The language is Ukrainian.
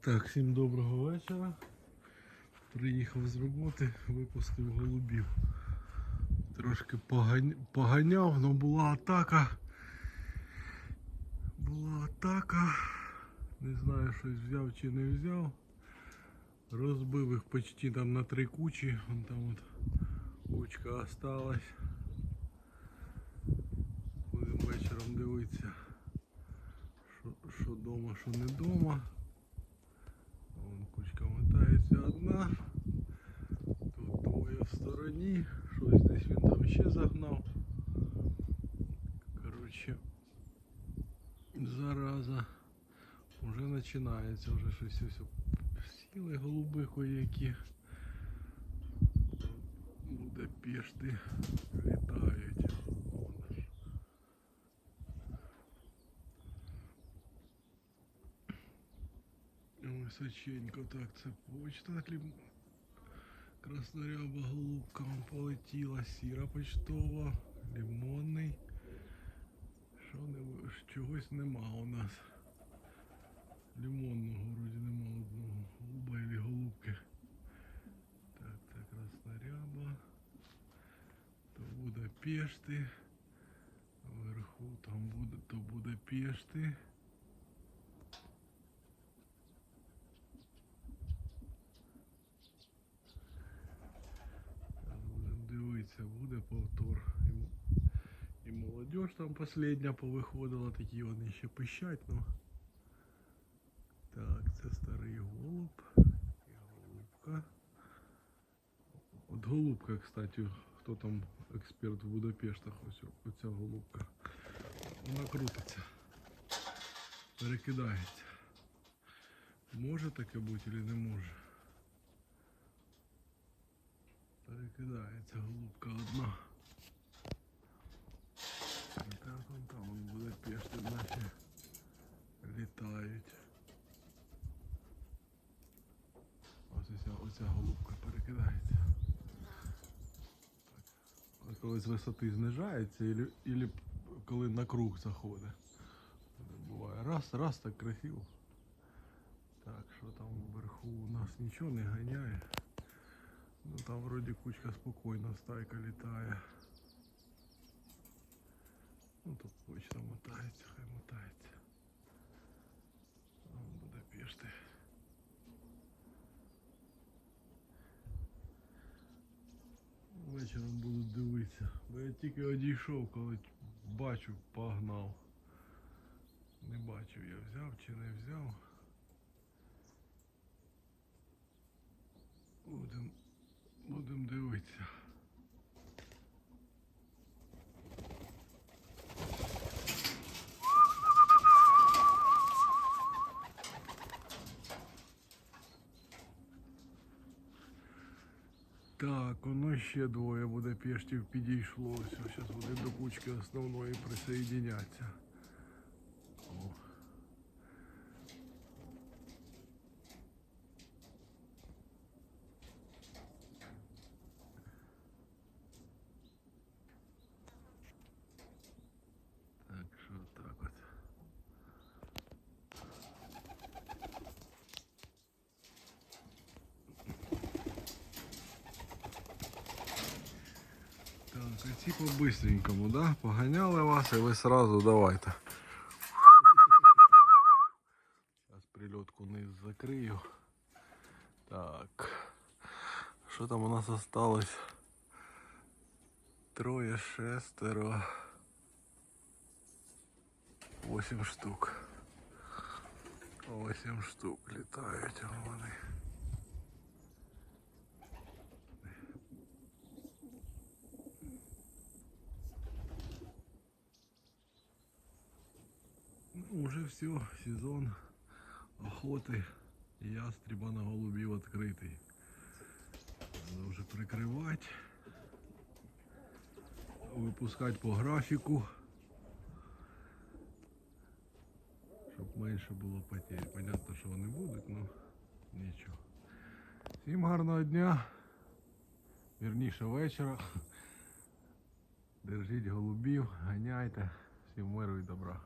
Так, всім доброго вечора. Приїхав з роботи, випустив голубів. Трошки поганяв, але була атака. Була атака. Не знаю, щось взяв чи не взяв. Розбив їх почти там на три кучі. Вон там от кучка осталась. Будемо вечором дивитися, що, що дома, що не дома. Вон кучка мотається. Тут двоє в стороні. Щось десь він там ще загнав. Коротше, зараза. Вже починається, вже щось ось сіли голуби які. Буде пішти, літають. Вон аж. Височенько, так, це почта Красноряба голубка полетіла, сіра почтова, лимонний. Що не чогось нема у нас. Лимонного вроді нема одного. Голуба или голубки. Так, це красноряба. То буде пешти. Вверху там буде, то буде пешти. Зараз будемо дивитися, буде повтор. І, молодіж там последня повиходила, такі вони ще пищать, ну. Так, це старий голуб. І голубка. От голубка, кстати, хто там експерт в Будапештах, ось оця голубка. Вона крутиться. Перекидається. Може таке бути чи не може? Перекидається голубка одна. І так вон там вон буде пешти наші літають. Ось оця, оця голубка перекидається. Так. Коли з висоти знижається, і, і коли на круг заходить. Буває раз, раз так красиво. Так, що там вверху у нас нічого не ганяє. Ну там вроді кучка спокійно, стайка літає. Ну тут почта мотається, хай мотається. Вон буде пішти. Вечором буду дивитися. Бо я тільки одійшов, коли бачу, погнав. Не бачив, я взяв чи не взяв. Будем, будем дивитися. Так, воно ще двоє буде пештів підійшло. Зараз буде до кучки основної присоединяться. О. Так що так от. Так, а ці по-быстренькому, да? Поганяли вас і ви сразу давайте. Зараз прильотку вниз закрию. Так. Що там у нас осталось? Троє, шестеро. Восемь штук. Восемь штук літають вони. Уже все, сезон охоти ястреба на голубів відкритий. Надо вже прикривати, випускати по графіку, щоб менше було потерь. Понятно, що вони будуть, але нічого. Всім гарного дня, вірніше вечора. Держіть голубів, ганяйте. Всім миру і добра.